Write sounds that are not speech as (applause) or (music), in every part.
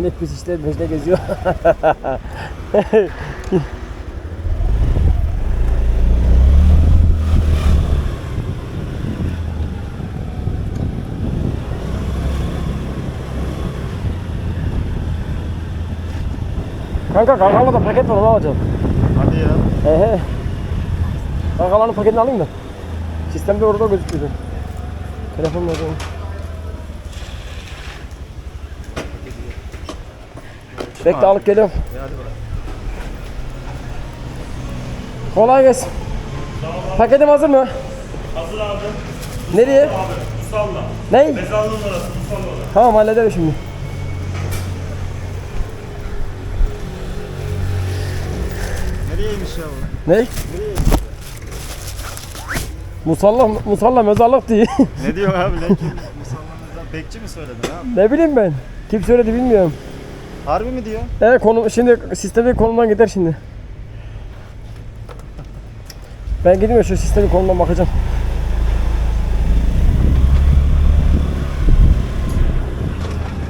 Yine pis işte peşine geziyor. Kanka kankalarda paket var onu alacağım. Hadi ya. He he. Kankaların paketini alayım da. Sistemde orada gözüküyordu. Telefonla alayım. Bekle alıp geliyorum. Kolay gelsin. Paketim hazır mı? Hazır abi. Nereye? Abi Musalla. Ne? Mezarlığın orası Musalla'da. Tamam hallederim şimdi. Nereyeymiş ya bu? Ne? Musalla, musalla mezarlık diye. Ne diyor abi ne (laughs) ki? Musallamızdan bekçi mi söyledi abi? ne bileyim ben. Kim söyledi bilmiyorum. Harbi mi diyor? Evet konu şimdi sistemin konumdan gider şimdi. Ben gideyim ya şu sistemin konumdan bakacağım.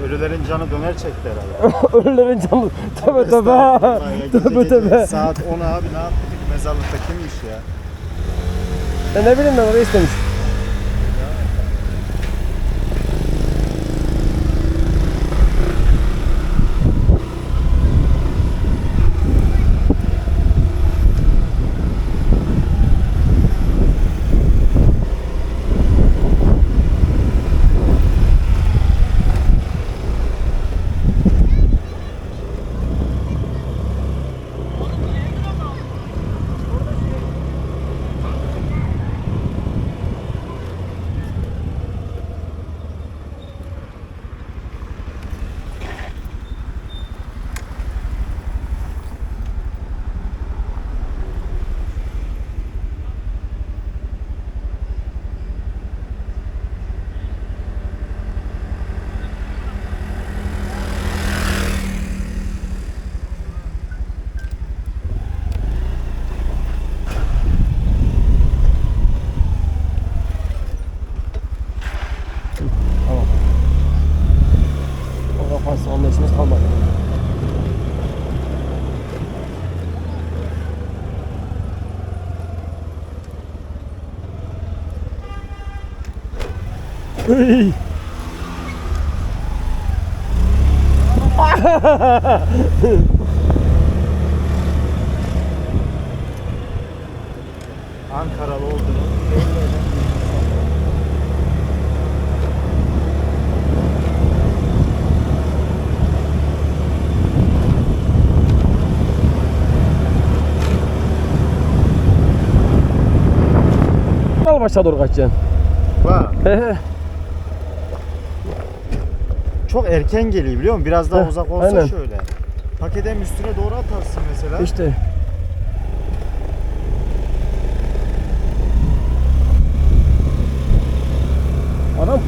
Ölülerin canı döner çekti herhalde. (laughs) Ölülerin canı. Tövbe tövbe. (laughs) Tövbe tövbe. Saat 10 abi ne yaptık mezarlıkta kimmiş ya? Ya ne bileyim ben orayı istemiş. Uy. Ankaralı olduğunu. Al başa doğru kaçacaksın. He. (laughs) çok erken geliyor biliyor musun? Biraz daha Heh, uzak olsa aynen. şöyle. Paketin üstüne doğru atarsın mesela. İşte. Adam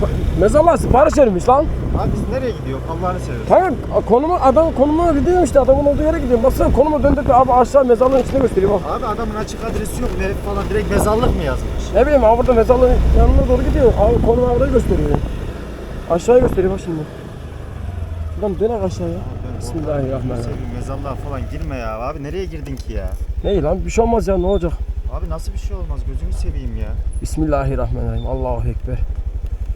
mezarlığa sipariş vermiş lan. Abi biz nereye gidiyor? Allah'ını seversen. Kanka konumu adam konumuna gidiyorum işte adamın olduğu yere gidiyorum. Baksana konumu döndürdü abi aşağı mezarlığın içine gösteriyor bak. Abi adamın açık adresi yok. Nereye falan direkt mezarlık mı yazmış? Ne bileyim abi burada mezarlığın yanına doğru gidiyor. Abi konumu orayı gösteriyor. Aşağıya gösteriyor bak şimdi. Lan dönek aşağıya. Bismillahirrahmanirrahim. Sevgili mezarlığa falan girme ya. Abi nereye girdin ki ya? Ne lan bir şey olmaz ya ne olacak? Abi nasıl bir şey olmaz gözünü seveyim ya. Bismillahirrahmanirrahim. Allahu Ekber.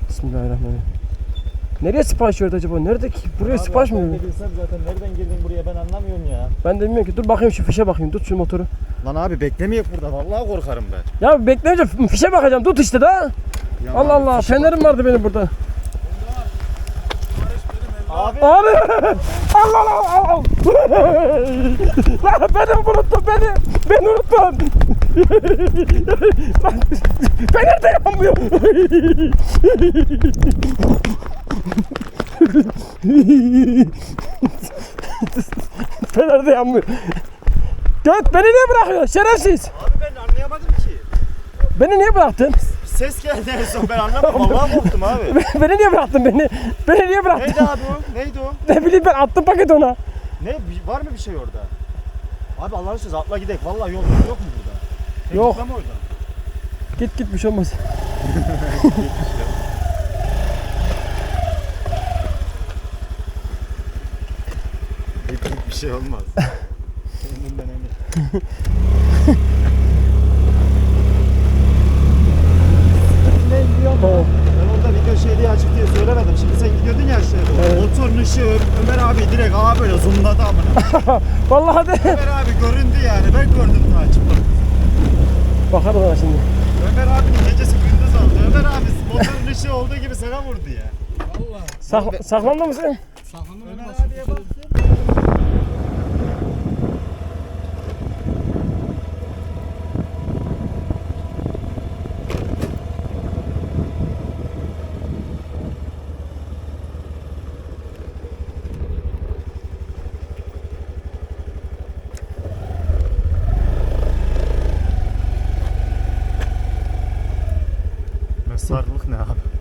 Bismillahirrahmanirrahim. Nereye sipariş verdi acaba? Nerede ki? Buraya sipariş mi verdi? bilsem zaten nereden girdin buraya ben anlamıyorum ya. Ben de bilmiyorum ki. Dur bakayım şu fişe bakayım. Tut şu motoru. Lan abi beklemeyek burada vallahi korkarım ben. Ya bekleyince f- fişe bakacağım. Tut işte da. Ya Allah abi, Allah. Fenerim vardı benim burada. Abi. Allah Allah. Lan beni unuttun beni. Beni unuttun. Lan, Fener de yanmıyor. Fener de yanmıyor. Göt beni niye bırakıyorsun şerefsiz? Abi ben anlayamadım ki. Beni niye bıraktın? Ses geldi en son ben anlamadım. Vallahi (laughs) korktum abi. beni niye bıraktın beni? Beni niye bıraktın? Neydi abi o? Neydi o? Ne bileyim ben attım paket ona. Ne? Bir- Var mı bir şey orada? Abi Allah'ın sözü atla gidelim. Vallahi yol yok mu burada? Sen Yok. gitme mi oradan? Git git bir şey olmaz. (laughs) Bir şey olmaz. Kendinden (laughs) emin. ne diyor? Ha. Ben orada video şey diye açık diye söylemedim. Şimdi sen gidiyordun ya aşağıya doğru. Evet. Motorun ışığı Ö- Ömer abi direkt ağa böyle zoomladı amına. (laughs) Vallahi de. Ömer abi göründü yani. Ben gördüm daha çıplak. Bakarım ona şimdi. Ömer abinin gecesi gündüz oldu. Ömer abi motorun ışığı olduğu gibi sana vurdu ya. Sak saklandın mı sen? Ömer abiye bak. Mezarlık ne abi?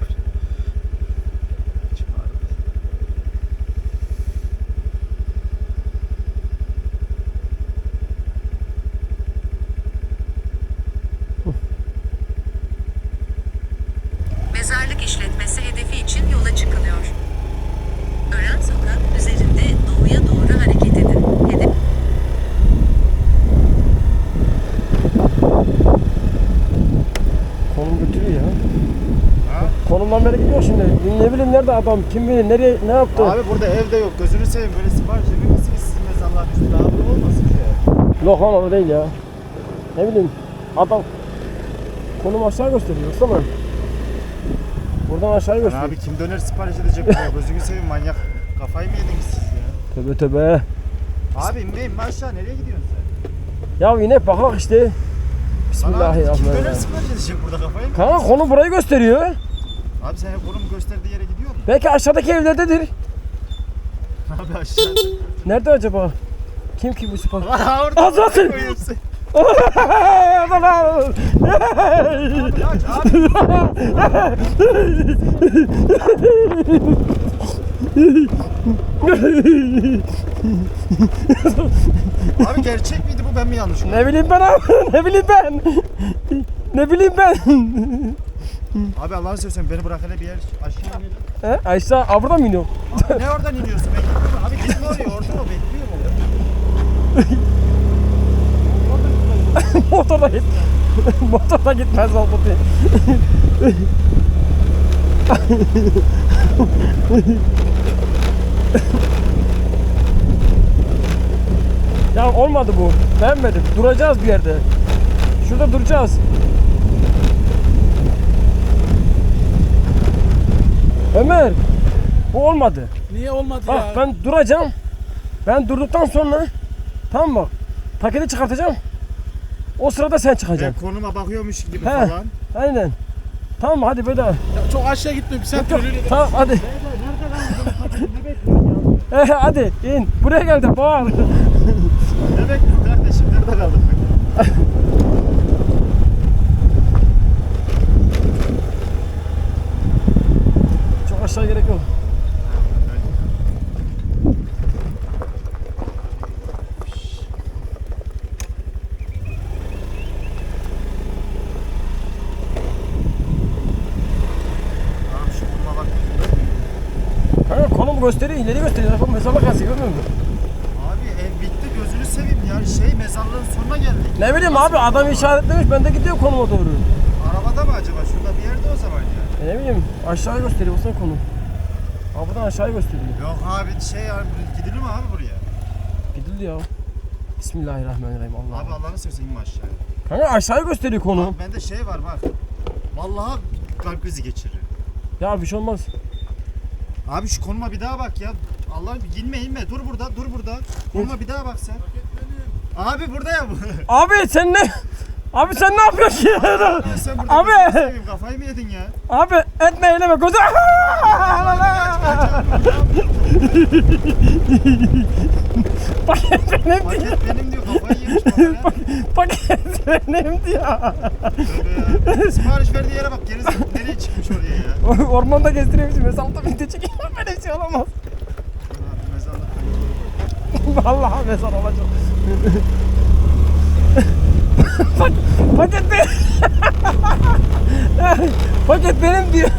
Konumdan beri gidiyor şimdi. Ne bileyim nerede adam, kim bilir nereye, ne yaptı? Abi burada evde yok. Gözünü seveyim böyle sipariş emin misiniz siz mezarlığa düştü? Daha bu olmasın lan o değil ya. Ne bileyim adam konum aşağı gösteriyor. Baksana. Buradan aşağı Lan gösteriyor. abi kim döner sipariş edecek buraya? Gözünü seveyim manyak. Kafayı mı yediniz siz ya? Tövbe tövbe. Abi inmeyin aşağı nereye gidiyorsun sen? Ya yine bakak işte. Lan abi, Kim döner Bismillahirrahmanirrahim. sipariş edecek burada kafayı mı? Kanka konum burayı gösteriyor. Abi sen hep konum gösterdiği yere gidiyor musun? Belki aşağıdaki evlerdedir. (laughs) Abi aşağı. Nerede acaba? Kim ki bu (laughs) orada. Aa, seni. Adam (laughs) Abi gerçek miydi bu ben mi yanlış ne bileyim ben abi, ne bileyim ben. Ne bileyim ben. Abi Allah'ını seversen beni bırak hele bir yer aşağı inelim. He? Aşağı, aa buradan mı iniyor? Abi ne oradan iniyorsun? Ben gitmiyorum. Abi gitme oraya orada o bekliyor orada. (laughs) Motorda git. (laughs) Motorda gitmez oldu (laughs) diye. ya olmadı bu. Beğenmedim. Duracağız bir yerde. Şurada duracağız. Ömer. Bu olmadı. Niye olmadı Bak ya? ben duracağım. Ben durduktan sonra tamam mı? Paketi çıkartacağım. O sırada sen Ben çıkacaksın. konuma bakıyormuş gibi He. falan. Aynen. Tamam hadi böyle. Ya çok aşağı gitme bir sen Yok, yok. Tamam hadi. Nerede lan? Ne bekliyorsun ya? Hadi in. Buraya gel de bağır. Ne bekliyorsun kardeşim? Nerede kaldık? (laughs) aşağı gerek yok. Konum gösteriyor, ileri gösteriyor. Bak mezarlık yazıyor görmüyor musun? Abi ev bitti gözünü seveyim ya. Şey mezarlığın sonuna geldik. Ne bileyim abi adam işaretlemiş ben de gidiyor konuma doğru. Arabada mı acaba? Şurada bir yerde o zaman ya. E ne bileyim aşağı gösteriyor baksana konum. Abi buradan aşağı gösteriyor. Yok abi şey ya gidilir mi abi buraya? Gidildi ya. Bismillahirrahmanirrahim Allah. Abi Allah'ını seversen inme aşağıya. Kanka aşağı gösteriyor konum. Bak bende şey var bak. Vallahi kalp krizi geçiririm. Ya bir şey olmaz. Abi şu konuma bir daha bak ya. Allah inme inme dur burada dur burada. Konuma bir daha bak sen. Abi burada ya bu. (laughs) Abi sen ne? Abi sen ne yapıyorsun ya? sen burada Abi. gözünü seveyim, kafayı mı yedin ya? Abi etme eyleme gözü. Paket benim diyor. Paket benim diyor kafayı yemiş bana ya. Paket benim diyor. Tövbe ya. Sipariş verdiği yere bak geri nereye çıkmış oraya ya. Ormanda gezdiriyor bizi. Da video çekiyor. Böyle bir şey olamaz. Abi mezarlık. Vallahi mezar olacak. Pak paket benim. (laughs) paket benim diyor.